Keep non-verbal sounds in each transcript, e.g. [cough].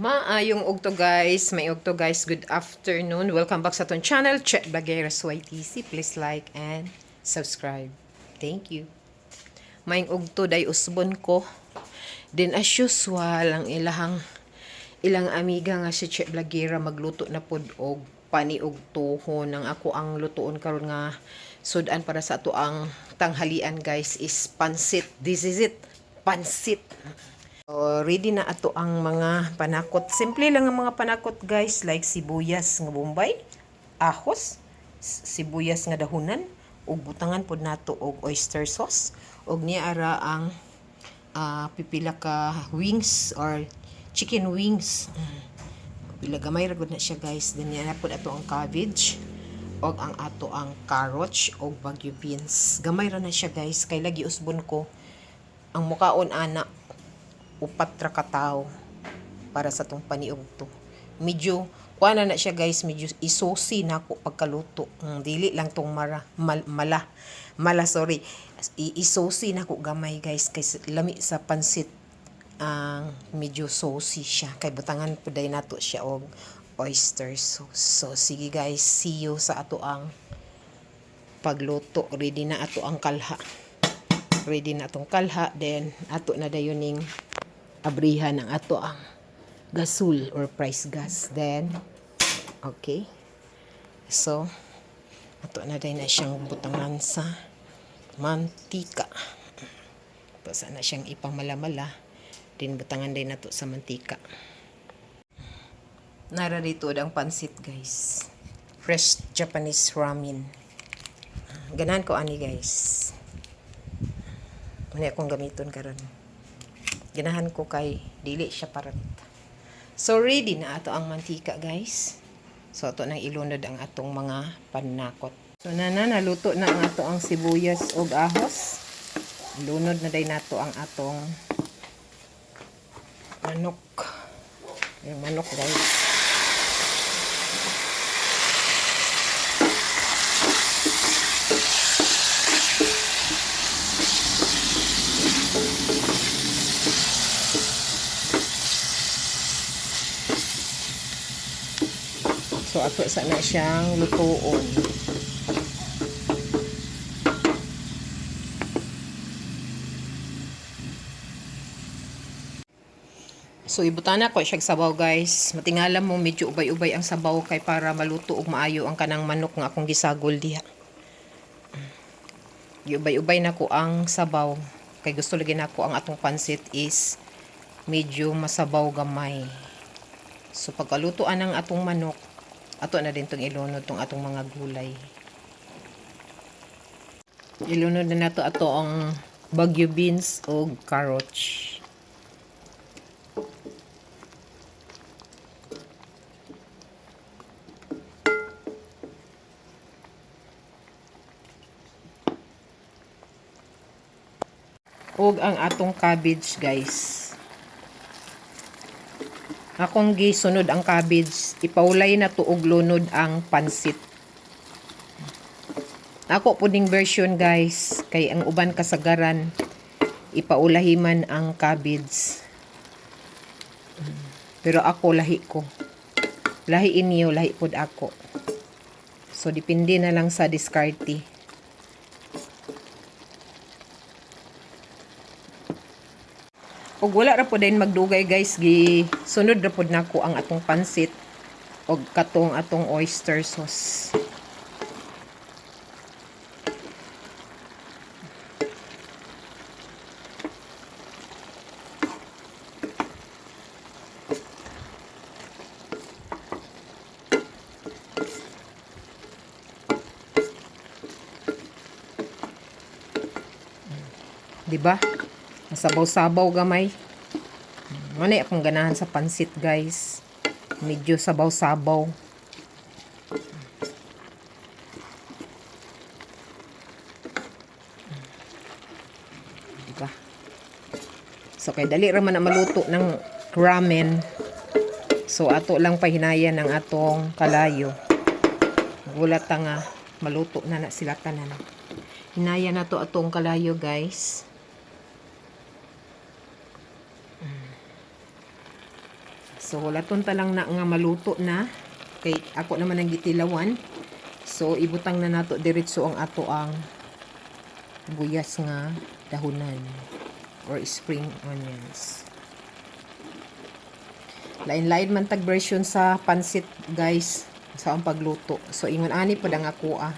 Maayong ugto guys, may ugto guys, good afternoon. Welcome back sa ton channel, Chet Bagueras YTC. Please like and subscribe. Thank you. May ugto day usbon ko. Din as usual, ang ilahang ilang amiga nga si Chet Blagera magluto na pod og paniugtohon ng ako ang lutoon karon nga sudan para sa ato ang tanghalian guys is pansit. This is it. Pansit. So, ready na ato ang mga panakot. Simple lang ang mga panakot guys, like sibuyas nga bombay, ahos, sibuyas nga dahunan, ug butangan pod nato og oyster sauce, ug niya ara ang ah, pipila ka wings or chicken wings. Pila gamay ra na siya guys. Niya na pod ato ang cabbage og ang ato ang carrots og bagyo beans. Gamay ra na siya guys kay lagi usbon ko ang mukaon ana upat ra ka para sa tong paniog to. Medyo kuha na siya guys, medyo isusi na ako pagkaluto. Mm, dili lang tong mara, mal, mala. Mala, sorry. I, isusi na ako gamay guys kay lami sa pansit ang medyo saucy siya. Kay butangan po day nato siya og oyster sauce. So sige guys, see you sa ato ang pagluto. Ready na ato ang kalha ready na atong kalha then ato na dayoning abrihan ng ato ang gasol or price gas. Then okay. So ato na day na siyang butangan sa mantika. Tapos na siyang ipamalamala. Din butangan din nato sa mantika. Nara dito ang pansit guys. Fresh Japanese ramen. Ganahan ko ani guys. Muna akong gamiton karon. Ganahan ko kay dili siya parat. So ready na ato ang mantika guys. So ato nang ilunod ang atong mga panakot. So nana naluto na ang ato ang sibuyas ug ahos. Ilunod na day nato ang atong manok. Yung manok guys. So ato sa na siyang lutuon. So ibutana ko siya sabaw guys. Matingala mo medyo ubay-ubay ang sabaw kay para maluto ug maayo ang kanang manok nga akong gisagol diha. Ubay-ubay na ko ang sabaw. Kay gusto lagi na ko ang atong pansit is medyo masabaw gamay. So pagkalutuan ng atong manok, ato na din tong ilunod tong atong mga gulay. Ilunod na nato ato ang bagyo beans o carrots. ug ang atong cabbage guys. Akong gisunod ang cabbage, ipaulay na to og lunod ang pansit. Ako puding version guys, kay ang uban kasagaran ipaulahiman ang cabbage. Pero ako lahi ko. Lahi inyo, lahi pud ako. So depende na lang sa diskarte. Ug wala ra pod magdugay guys. Gi sunod ra pod nako ang atong pansit og katong atong oyster sauce. Di ba Masabaw-sabaw gamay. Ano akong ganahan sa pansit guys. Medyo sabaw-sabaw. Diba? So kay dali ra man na maluto ng ramen. So ato lang pahinayan ng atong kalayo. Gulat nga maluto na na sila tanan. Hinaya na to atong kalayo guys. So, laton ta lang na nga maluto na. Kay ako naman ang gitilawan. So, ibutang na nato diretso ang ato ang buyas nga dahunan or spring onions. Lain-lain man tag version sa pansit, guys, sa ang pagluto. So, ingon ani pod ang ako ah.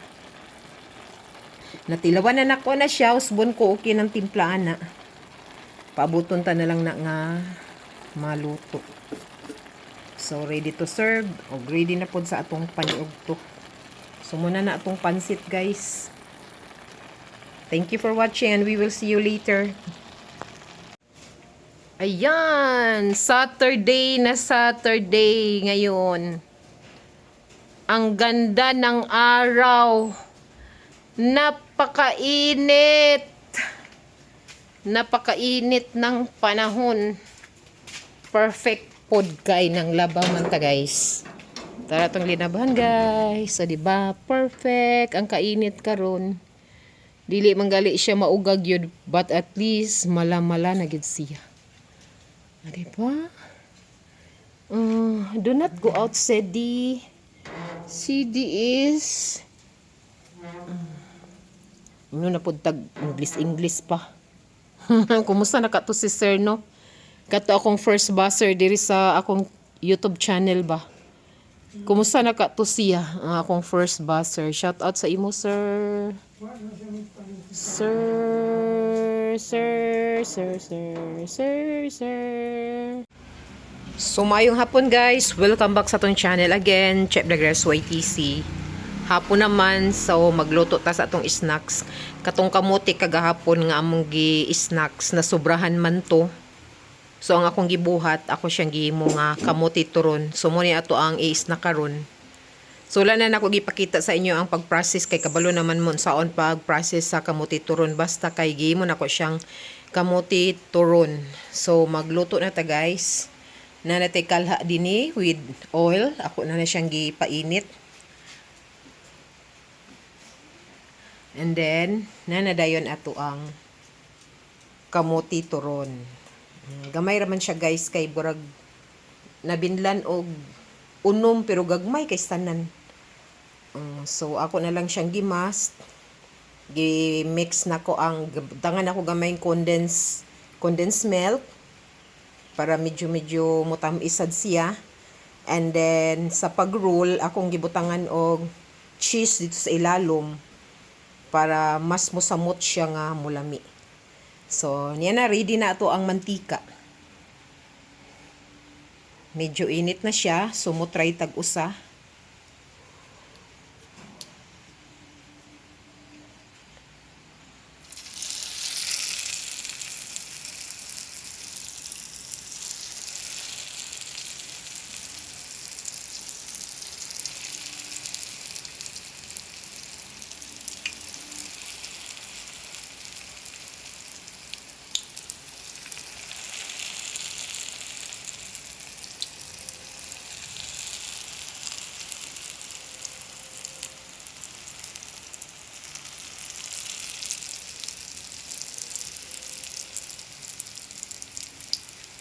Natilawan na nako na siya, usbon ko okay ng timplaan na. Paabuton ta na lang na nga maluto. So, ready to serve. O, ready na pod sa atong paniugto. So, muna na atong pansit, guys. Thank you for watching and we will see you later. Ayan! Saturday na Saturday ngayon. Ang ganda ng araw. Napakainit. Napakainit ng panahon. Perfect pod kay ng labaw man ta guys. Tara tong linabahan guys. So di ba perfect ang kainit karon. Dili man gali siya maugag yun but at least mala-mala na gid siya. Ah, di ba? Uh, do not go out CD. CD is ano na po tag English English pa. [laughs] Kumusta na kato si Sir no? Kato akong first buzzer diri sa akong YouTube channel ba. Kumusta na kato siya ang akong first buzzer. Shout out sa imo sir. Sir, sir, sir, sir, sir, sir. So mayong hapon guys, welcome back sa tong channel again, Chef Dagres YTC. Hapon naman, so magluto ta sa atong snacks. Katong kamuti kagahapon nga among gi snacks na sobrahan man to. So ang akong gibuhat, ako siyang gihimo nga kamuti turon. So mo ni ato ang i-snack karon. So wala na nako gipakita sa inyo ang pag-process kay kabalo naman mo saon pag-process sa kamuti turon basta kay gihimo nako siyang kamuti turon. So magluto na ta guys. Na natay kalha dinhi with oil. Ako na na siyang gipainit. And then, nanadayon ato ang kamuti turon. Mm, Gamay raman siya guys kay burag nabinlan og unom pero gagmay kay tanan. Mm, so ako na lang siyang gimas. Gi-mix na ko ang tangan ako gamay condense condensed milk para medyo medyo mutamisad siya. And then sa pag-roll akong gibutangan og cheese dito sa ilalom para mas musamot siya nga mulami. So, niya na ready na ato ang mantika. Medyo init na siya, so mo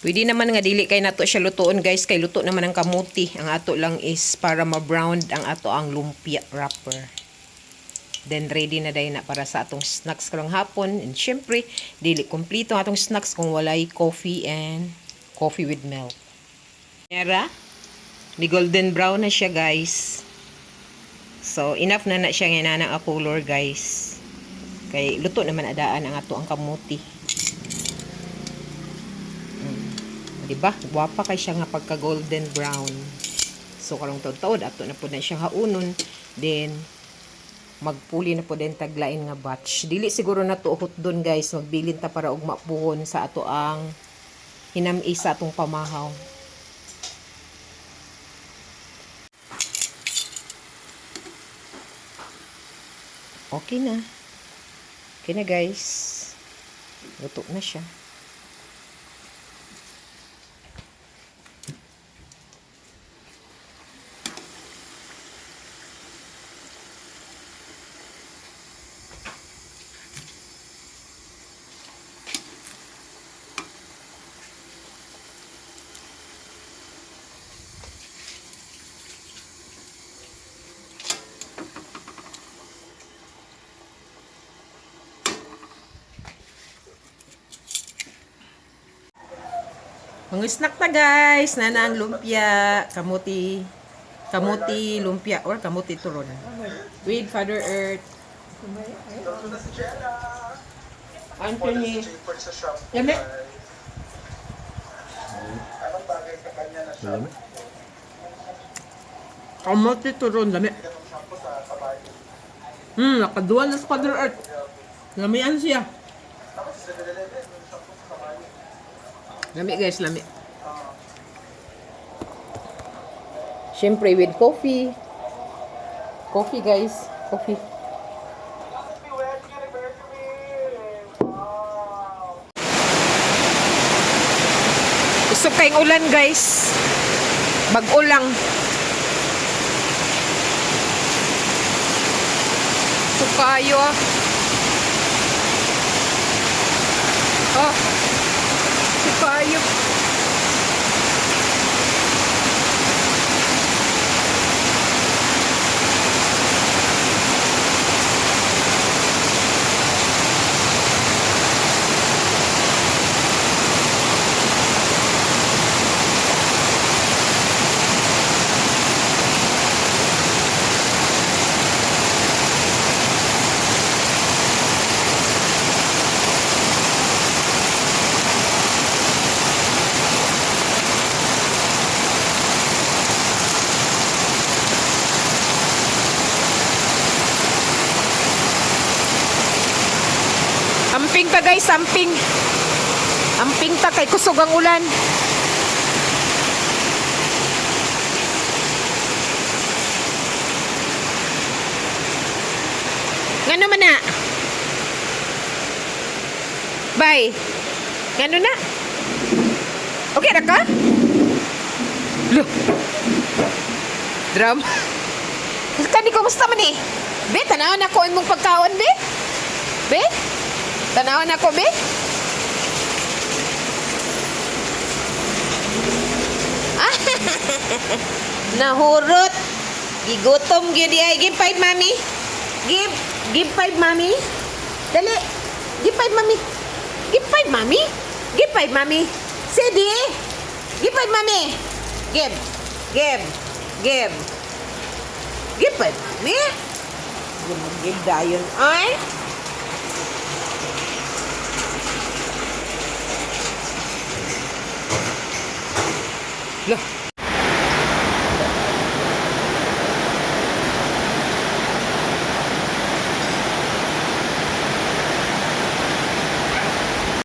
Pwede naman nga dili kay nato siya lutuon guys kay luto naman ang kamuti. Ang ato lang is para ma-brown ang ato ang lumpia wrapper. Then ready na day na para sa atong snacks karong hapon. And syempre, dili kompleto ang atong snacks kung walay coffee and coffee with milk. Yara, ni golden brown na siya guys. So enough na na siya nga na ang color guys. Kay luto naman adaan ang ato ang kamuti. Diba? Gwapa kay siya nga pagka golden brown. So karong taod-taod ato na po na siya haunon. Then magpuli na po din taglain nga batch. Dili siguro na tuot doon guys. Magbilin ta para og mapuhon sa ato ang hinami sa atong pamahaw. Okay na. Okay na guys. Luto na siya. Mga snack ta guys, nanang lumpia, kamuti, kamuti lumpia or kamuti turon. With Father Earth. Anthony. na shop? Kamuti turon, kabayo. Hmm, nakaduwa na sa Father Earth. Lamian siya. Tapos sa Lelele, yung shampoo sa kabayo. Lami guys, lami. Siyempre with coffee. Coffee guys, coffee. Gusto kayong ulan guys. Bag-ulang. Gusto kayo ah. Oh. Gusto kayo. Amping ta guys, amping. Amping ta kay kusog ang ulan. Ngano man na? Bye. Ngano na? Okay na ka? Lo. Drum. Kani kumusta man eh? Be, tanaw na ko imong pagkaon, be? Be? Tanaw na ko, be? Ah, [laughs] Nahurot. Gigutom gyud ay give five mami. Give give five mami. Dali. Give five mami. Give five mami. Give five mami. Sidi. Give five mami. Give. Give. Give. Give five mami. Give dayon. Ay. Look.